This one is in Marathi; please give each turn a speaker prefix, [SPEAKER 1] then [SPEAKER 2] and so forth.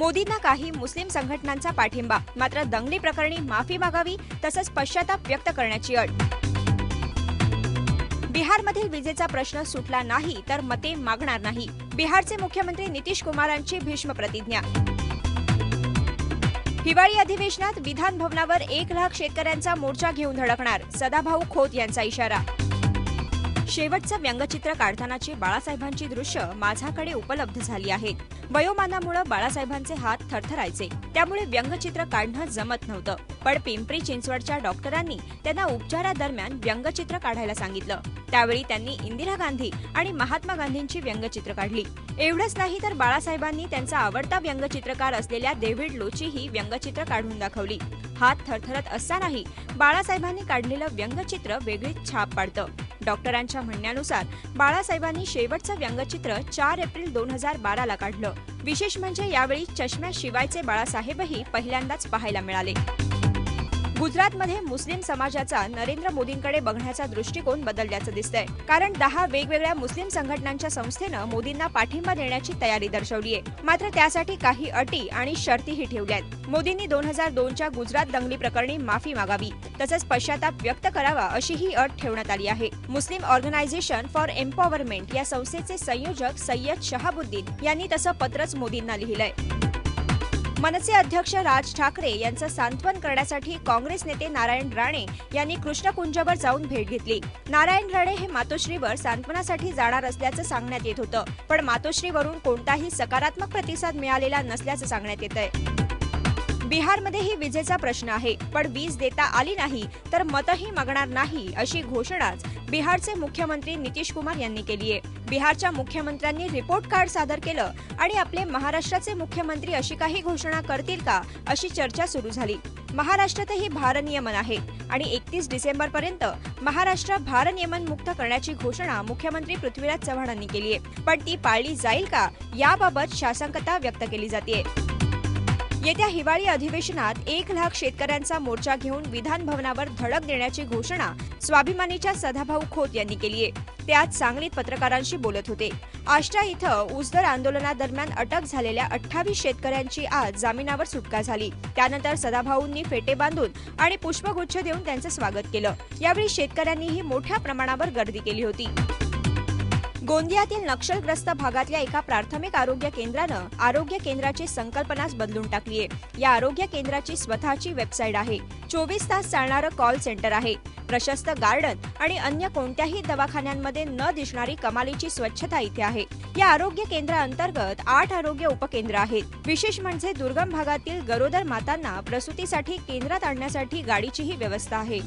[SPEAKER 1] मोदींना काही मुस्लिम संघटनांचा पाठिंबा. मात्र दंगली प्रकरणी माफी मागावी तसंच पश्चाताप व्यक्त करण्याची अट. बिहारमधील विजेचा प्रश्न सुटला नाही तर मते मागणार नाही. बिहारचे मुख्यमंत्री नितीश कुमारांची भीष्म प्रतिज्ञा. हिवाळी अधिवेशनात विधान भवनावर एक लाख शेतकऱ्यांचा मोर्चा घेऊन धडकणार सदाभाऊ खोत यांचा इशारा. शेवटचं व्यंगचित्र काढतानाची बाळासाहेबांची दृश्य माझ्याकडे उपलब्ध झाली आहेत. वयोमानामुळे बाळासाहेबांचे हात थरथरायचे. त्यामुळे व्यंगचित्र काढणं जमत नव्हतं. पण पिंपरी चिंचवडच्या डॉक्टरांनी त्यांना उपचारादरम्यान व्यंगचित्र काढायला सांगितलं. त्यावेळी त्यांनी इंदिरा गांधी आणि महात्मा गांधींची व्यंगचित्र काढली. एवढंच नाही तर बाळासाहेबांनी त्यांचा आवडता व्यंगचित्रकार असलेल्या डेव्हिड लोची ही व्यंगचित्र काढून दाखवली. हात थरथरत असतानाही बाळासाहेबांनी काढलेलं व्यंगचित्र वेगळीच छाप पाडतं. डॉक्टरांच्या म्हणण्यानुसार बाळासाहेबांनी शेवटचं व्यंगचित्र चार एप्रिल दोन हजार बाराला काढलं. विशेष म्हणजे यावेळी चष्म्याशिवायचे बाळासाहेबही पहिल्यांदाच पाहायला मिळाले. गुजरातमध्ये मुस्लिम समाजाचा नरेंद्र मोदींकडे बघण्याचा दृष्टिकोन बदलल्याचं दिसतंय. कारण दहा वेगवेगळ्या मुस्लिम संघटनांच्या संस्थेनं मोदींना पाठिंबा देण्याची तयारी दर्शवली आहे मात्र त्यासाठी काही अटी आणि शर्तीही ठेवल्यात मोदींनी दोन हजार दोनच्या गुजरात दंगली प्रकरणी माफी मागावी तसंच पश्चाताप व्यक्त करावा अशी ही अट ठेवण्यात आली आहे. मुस्लिम ऑर्गनायझेशन फॉर एम्पॉवरमेंट या संस्थेचे संयोजक सय्यद शहाबुद्दीन यांनी तसं पत्रच मोदींना लिहिलंय. मनसे अध्यक्ष राज ठाकरे यांचं सांत्वन करण्यासाठी काँग्रेस नेते नारायण राणे यांनी कृष्णकुंजवर जाऊन भेट घेतली. नारायण राणे हे मातोश्रीवर सांत्वनासाठी जाणार असल्याचं सांगण्यात येत होतं पण मातोश्रीवरून कोणताही सकारात्मक प्रतिसाद मिळालेला नसल्याचं सांगण्यात येत आहे बिहारमध्येही विजेचा प्रश्न आहे पण वीज देता आली नाही तर मतही मागणार नाही अशी घोषणाच बिहारचे मुख्यमंत्री नितीश कुमार यांनी केली आहे बिहारच्या मुख्यमंत्र्यांनी रिपोर्ट कार्ड सादर केलं. आणि आपले महाराष्ट्राचे मुख्यमंत्री अशी काही घोषणा करतील का अशी चर्चा सुरू झाली. महाराष्ट्रातही भारनियमन आहे. आणि एकतीस डिसेंबर पर्यंत महाराष्ट्र भारनियमन मुक्त करण्याची घोषणा मुख्यमंत्री पृथ्वीराज चव्हाणांनी केली आहे पण ती पाळली जाईल का याबाबत शासंकता व्यक्त केली जाते येत्या हिवाळी अधिवेशनात एक लाख शेतकऱ्यांचा मोर्चा घेऊन विधान भवनावर धडक देण्याची घोषणा स्वाभिमानीच्या सदाभाऊ खोत यांनी केली आहे ते आज सांगलीत पत्रकारांशी बोलत होते. आष्टा इथं ऊसदर आंदोलनादरम्यान अटक झालेल्या अठ्ठावीस शेतकऱ्यांची आज जामिनावर सुटका झाली. त्यानंतर सदाभाऊंनी फेटे बांधून आणि पुष्पगुच्छ देऊन त्यांचं स्वागत केलं. यावेळी शेतकऱ्यांनीही मोठ्या प्रमाणावर गर्दी केली होती. गोंदियातील नक्षलग्रस्त भागातल्या एका प्राथमिक आरोग्य केंद्रानं आरोग्य केंद्राची संकल्पनाच बदलून टाकली आहे या आरोग्य केंद्राची स्वतःची वेबसाईट आहे. चोवीस तास चालणारं कॉल सेंटर आहे. प्रशस्त गार्डन आणि अन्य कोणत्याही दवाखान्यांमध्ये न दिसणारी कमालीची स्वच्छता इथे आहे. या आरोग्य केंद्राअंतर्गत आठ आरोग्य उपकेंद्र आहेत. विशेष म्हणजे दुर्गम भागातील गरोदर मातांना प्रसूतीसाठी केंद्रात आणण्यासाठी गाडीचीही व्यवस्था आहे.